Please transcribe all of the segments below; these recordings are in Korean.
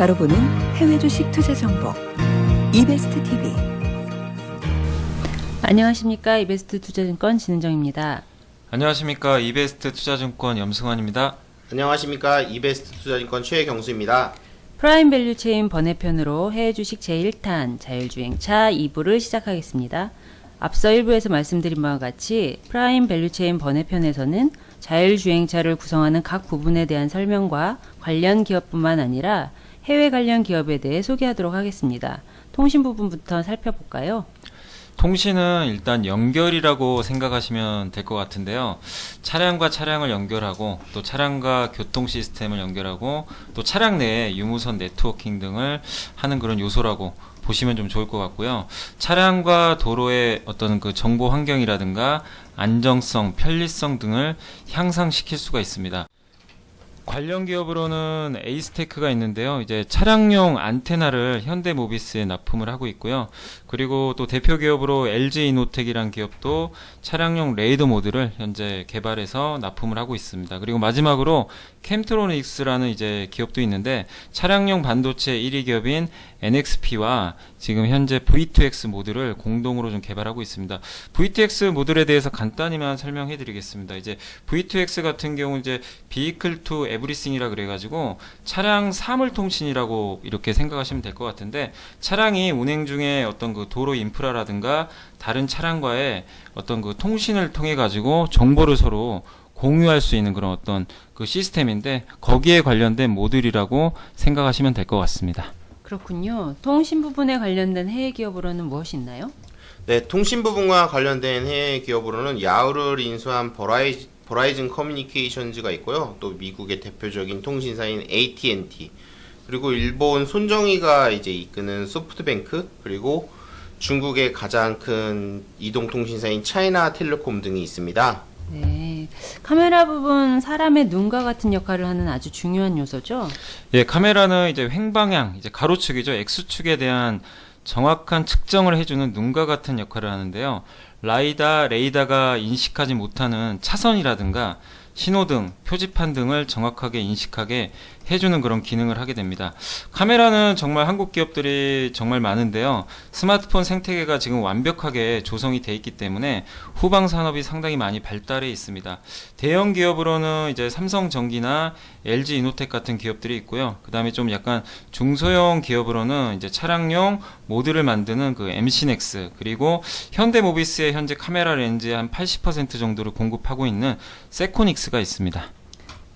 바로 보는 해외 주식 투자 정보 이베스트 TV 안녕하십니까 이베스트 투자증권 진은정입니다. 안녕하십니까 이베스트 투자증권 염승환입니다. 안녕하십니까 이베스트 투자증권 최경수입니다. 프라임 밸류 체인 번외편으로 해외 주식 제1탄 자율주행차 2부를 시작하겠습니다. 앞서 1부에서 말씀드린 바와 같이 프라임 밸류 체인 번외편에서는 자율주행차를 구성하는 각 부분에 대한 설명과 관련 기업뿐만 아니라 해외 관련 기업에 대해 소개하도록 하겠습니다. 통신 부분부터 살펴볼까요? 통신은 일단 연결이라고 생각하시면 될 것 같은데요. 차량과 차량을 연결하고 또 차량과 교통 시스템을 연결하고 또 차량 내에 유무선 네트워킹 등을 하는 그런 요소라고 보시면 좀 좋을 것 같고요. 차량과 도로의 어떤 그 정보 환경이라든가 안정성, 편리성 등을 향상시킬 수가 있습니다. 관련 기업으로는 에이스테크가 있는데요. 이제 차량용 안테나를 현대모비스에 납품을 하고 있고요. 그리고 또 대표 기업으로 LG 이노텍이란 기업도 차량용 레이더 모드를 현재 개발해서 납품을 하고 있습니다. 그리고 마지막으로 캠트로닉스라는 이제 기업도 있는데 차량용 반도체 1위 기업인 NXP와 지금 현재 V2X 모드를 공동으로 좀 개발하고 있습니다. V2X 모듈에 대해서 간단히만 설명해 드리겠습니다. 이제 V2X 같은 경우 이제 Vehicle to Everything이라 그래 가지고 차량 사물 통신이라고 이렇게 생각하시면 될 것 같은데 차량이 운행 중에 어떤 그 도로 인프라라든가 다른 차량과의 어떤 그 통신을 통해 가지고 정보를 서로 공유할 수 있는 그런 어떤 그 시스템인데 거기에 관련된 모듈이라고 생각하시면 될 것 같습니다. 그렇군요. 통신 부분에 관련된 해외 기업으로는 무엇이 있나요? 네, 통신 부분과 관련된 해외 기업으로는 야후를 인수한 버라이, 버라이즌 커뮤니케이션즈가 있고요. 또 미국의 대표적인 통신사인 AT&T 그리고 일본 손정희가 이제 이끄는 소프트뱅크 그리고 중국의 가장 큰 이동통신사인 차이나 텔레콤 등이 있습니다. 네. 카메라 부분 사람의 눈과 같은 역할을 하는 아주 중요한 요소죠. 예, 카메라는 이제 횡방향, 이제 가로축이죠. X축에 대한 정확한 측정을 해주는 눈과 같은 역할을 하는데요. 라이다, 레이다가 인식하지 못하는 차선이라든가 신호등, 표지판 등을 정확하게 인식하게 해주는 그런 기능을 하게 됩니다. 카메라는 정말 한국 기업들이 정말 많은데요. 스마트폰 생태계가 지금 완벽하게 조성이 돼 있기 때문에 후방 산업이 상당히 많이 발달해 있습니다. 대형 기업으로는 이제 삼성전기나 LG 이노텍 같은 기업들이 있고요. 그 다음에 좀 약간 중소형 기업으로는 이제 차량용 모듈을 만드는 그 MC넥스 그리고 현대모비스의 현재 카메라 렌즈의 한 80% 정도를 공급하고 있는 세코닉스가 있습니다.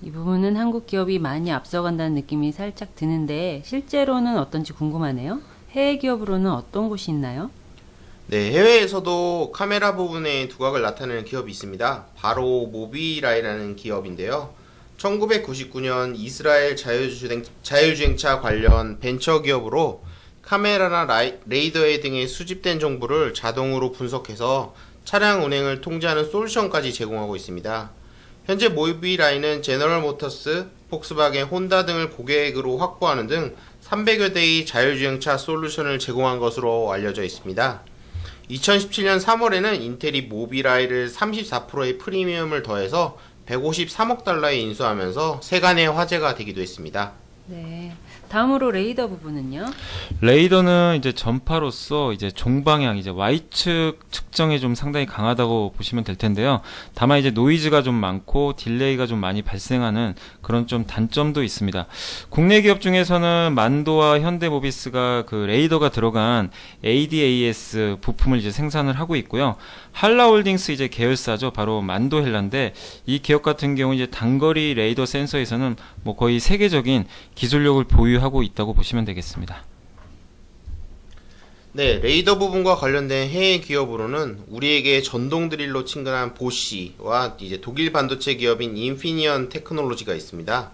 이 부분은 한국 기업이 많이 앞서간다는 느낌이 살짝 드는데 실제로는 어떤지 궁금하네요. 해외 기업으로는 어떤 곳이 있나요? 네, 해외에서도 카메라 부분에 두각을 나타내는 기업이 있습니다. 바로 모비라이라는 기업인데요. 1999년 이스라엘 자율주행, 자율주행 차 관련 벤처 기업으로 카메라나 라이, 레이더에 등의 수집된 정보를 자동으로 분석해서 차량 운행을 통제하는 솔루션까지 제공하고 있습니다. 현재 모비 라인은 제너럴 모터스, 폭스바겐, 혼다 등을 고객으로 확보하는 등 300여 대의 자율주행차 솔루션을 제공한 것으로 알려져 있습니다. 2017년 3월에는 인텔이 모비라이를 34%의 프리미엄을 더해서 153억 달러에 인수하면서 세간의 화제가 되기도 했습니다. 네. 다음으로 레이더 부분은요? 레이더는 이제 전파로서 이제 종방향 이제 Y축 측정에 좀 상당히 강하다고 보시면 될 텐데요. 다만 이제 노이즈가 좀 많고 딜레이가 좀 많이 발생하는 그런 좀 단점도 있습니다. 국내 기업 중에서는 만도와 현대모비스가 그 레이더가 들어간 ADAS 부품을 이제 생산을 하고 있고요. 한라홀딩스 이제 계열사죠. 바로 만도헬라인데 이 기업 같은 경우 이제 단거리 레이더 센서에서는 뭐 거의 세계적인 기술력을 보유 하고 있다고 보시면 되겠습니다. 네, 레이더 부분과 관련된 해외 기업으로는 우리에게 전동 드릴로 친근한 보쉬와 이제 독일 반도체 기업인 인피니언 테크놀로지가 있습니다.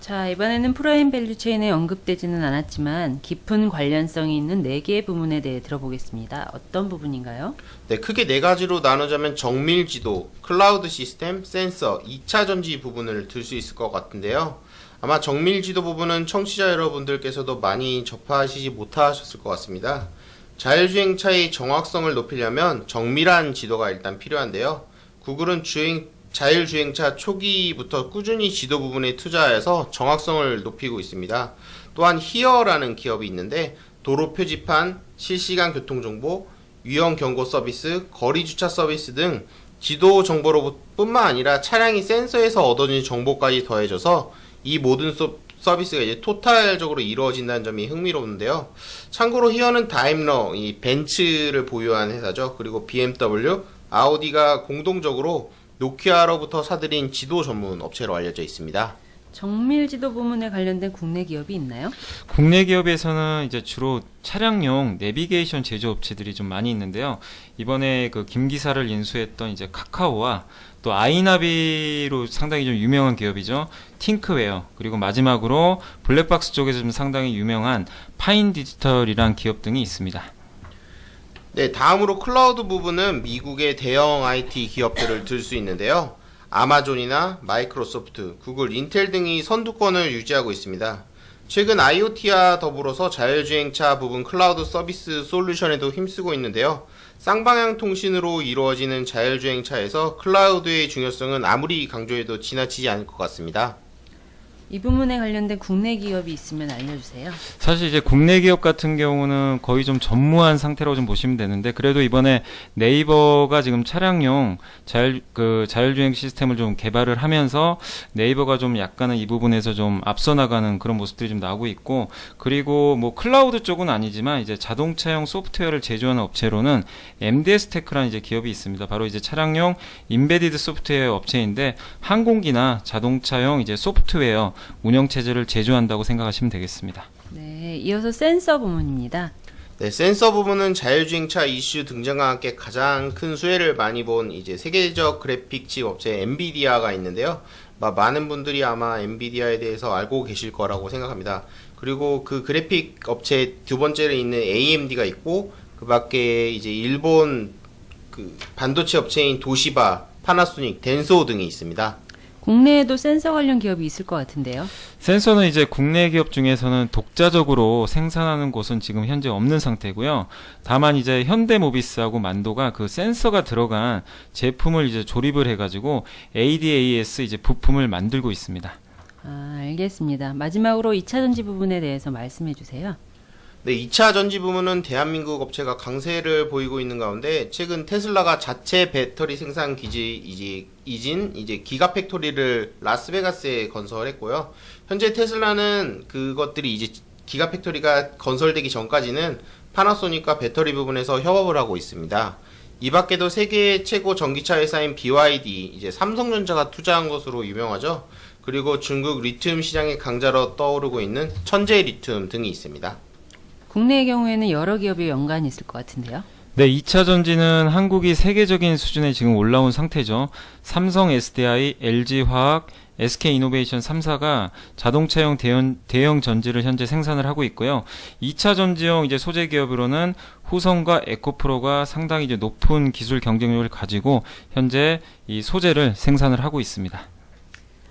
자, 이번에는 프라임 밸류 체인에 언급되지는 않았지만 깊은 관련성이 있는 네 개의 부분에 대해 들어보겠습니다. 어떤 부분인가요? 네, 크게 네 가지로 나누자면 정밀 지도, 클라우드 시스템, 센서, 2차 전지 부분을 들 수 있을 것 같은데요. 아마 정밀 지도 부분은 청취자 여러분들께서도 많이 접하시지 못하셨을 것 같습니다. 자율주행차의 정확성을 높이려면 정밀한 지도가 일단 필요한데요. 구글은 주행 자율주행차 초기부터 꾸준히 지도 부분에 투자해서 정확성을 높이고 있습니다. 또한 히어라는 기업이 있는데 도로 표지판, 실시간 교통정보, 위험 경고 서비스, 거리 주차 서비스 등 지도 정보로뿐만 아니라 차량이 센서에서 얻어진 정보까지 더해져서 이 모든 서, 서비스가 이제 토탈적으로 이루어진다는 점이 흥미로운데요. 참고로 히어는 다임러, 이 벤츠를 보유한 회사죠. 그리고 BMW, 아우디가 공동적으로 노키아로부터 사들인 지도 전문 업체로 알려져 있습니다. 정밀 지도 부문에 관련된 국내 기업이 있나요? 국내 기업에서는 이제 주로 차량용 내비게이션 제조업체들이 좀 많이 있는데요. 이번에 그 김 기사를 인수했던 이제 카카오와 또 아이나비로 상당히 좀 유명한 기업이죠. 팅크웨어 그리고 마지막으로 블랙박스 쪽에서 좀 상당히 유명한 파인 디지털이란 기업 등이 있습니다. 네, 다음으로 클라우드 부분은 미국의 대형 IT 기업들을 들 수 있는데요. 아마존이나 마이크로소프트, 구글, 인텔 등이 선두권을 유지하고 있습니다. 최근 IoT와 더불어서 자율주행차 부분 클라우드 서비스 솔루션에도 힘쓰고 있는데요. 쌍방향 통신으로 이루어지는 자율주행차에서 클라우드의 중요성은 아무리 강조해도 지나치지 않을 것 같습니다. 이 부문에 관련된 국내 기업이 있으면 알려주세요. 사실 이제 국내 기업 같은 경우는 거의 좀 전무한 상태라고 좀 보시면 되는데 그래도 이번에 네이버가 지금 차량용 자율 그 자율주행 시스템을 좀 개발을 하면서 네이버가 좀 약간은 이 부분에서 좀 앞서 나가는 그런 모습들이 좀 나오고 있고 그리고 뭐 클라우드 쪽은 아니지만 이제 자동차용 소프트웨어를 제조하는 업체로는 MDS 테크라는 이제 기업이 있습니다. 바로 이제 차량용 인베디드 소프트웨어 업체인데 항공기나 자동차용 이제 소프트웨어 운영 체제를 제조한다고 생각하시면 되겠습니다. 네, 이어서 센서 부문입니다. 네, 센서 부분은 자율주행차 이슈 등장과 함께 가장 큰 수혜를 많이 본 이제 세계적 그래픽 칩 업체 엔비디아가 있는데요. 마- 많은 분들이 아마 엔비디아에 대해서 알고 계실 거라고 생각합니다. 그리고 그 그래픽 업체 두 번째로 있는 AMD가 있고 그 밖에 이제 일본 그 반도체 업체인 도시바, 파나소닉, 덴소 등이 있습니다. 국내에도 센서 관련 기업이 있을 것 같은데요. 센서는 이제 국내 기업 중에서는 독자적으로 생산하는 곳은 지금 현재 없는 상태고요. 다만 이제 현대모비스하고 만도가 그 센서가 들어간 제품을 이제 조립을 해가지고 ADAS 이제 부품을 만들고 있습니다. 아, 알겠습니다. 마지막으로 2차 전지 부분에 대해서 말씀해 주세요. 네, 2차 전지 부문은 대한민국 업체가 강세를 보이고 있는 가운데 최근 테슬라가 자체 배터리 생산 기지 이제 이진 이제 기가 팩토리를 라스베가스에 건설했고요. 현재 테슬라는 그것들이 이제 기가 팩토리가 건설되기 전까지는 파나소닉과 배터리 부분에서 협업을 하고 있습니다. 이 밖에도 세계 최고 전기차 회사인 BYD, 이제 삼성전자가 투자한 것으로 유명하죠. 그리고 중국 리튬 시장의 강자로 떠오르고 있는 천재 리튬 등이 있습니다. 국내의 경우에는 여러 기업이 연관이 있을 것 같은데요. 네, 2차 전지는 한국이 세계적인 수준에 지금 올라온 상태죠. 삼성 SDI, LG화학, SK이노베이션 3사가 자동차용 대형, 대형 전지를 현재 생산을 하고 있고요. 2차 전지용 이제 소재 기업으로는 후성과 에코프로가 상당히 이제 높은 기술 경쟁력을 가지고 현재 이 소재를 생산을 하고 있습니다.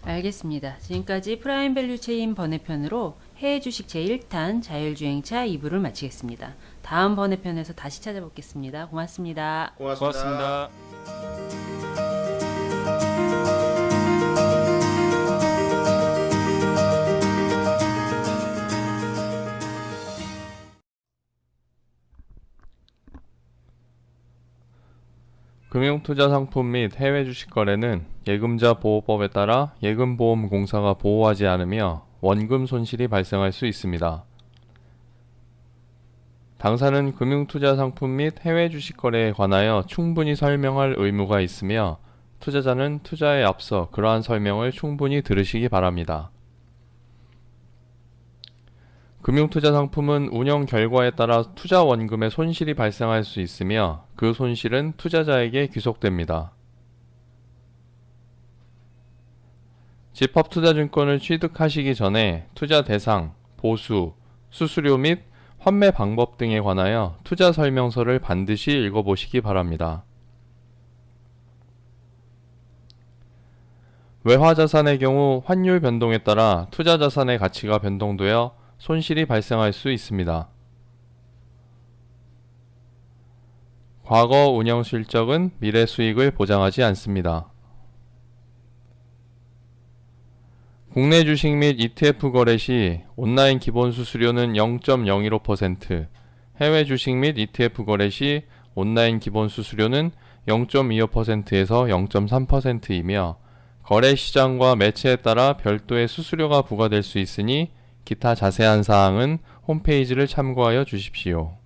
알겠습니다. 지금까지 프라임 밸류 체인 번외편으로 해외 주식 제1탄 자율주행차 2부를 마치겠습니다. 다음 번외편에서 다시 찾아뵙겠습니다. 고맙습니다. 고맙습니다. 고맙습니다. 금융투자 상품 및 해외 주식 거래는 예금자 보호법에 따라 예금보험공사가 보호하지 않으며 원금 손실이 발생할 수 있습니다. 당사는 금융투자 상품 및 해외 주식 거래에 관하여 충분히 설명할 의무가 있으며 투자자는 투자에 앞서 그러한 설명을 충분히 들으시기 바랍니다. 금융투자 상품은 운영 결과에 따라 투자 원금의 손실이 발생할 수 있으며 그 손실은 투자자에게 귀속됩니다. 집합 투자증권을 취득하시기 전에 투자 대상, 보수, 수수료 및 환매 방법 등에 관하여 투자 설명서를 반드시 읽어보시기 바랍니다. 외화 자산의 경우 환율 변동에 따라 투자 자산의 가치가 변동되어 손실이 발생할 수 있습니다. 과거 운영 실적은 미래 수익을 보장하지 않습니다. 국내 주식 및 ETF 거래 시 온라인 기본 수수료는 0.015%, 해외 주식 및 ETF 거래 시 온라인 기본 수수료는 0.25%에서 0.3%이며 거래 시장과 매체에 따라 별도의 수수료가 부과될 수 있으니 기타 자세한 사항은 홈페이지를 참고하여 주십시오.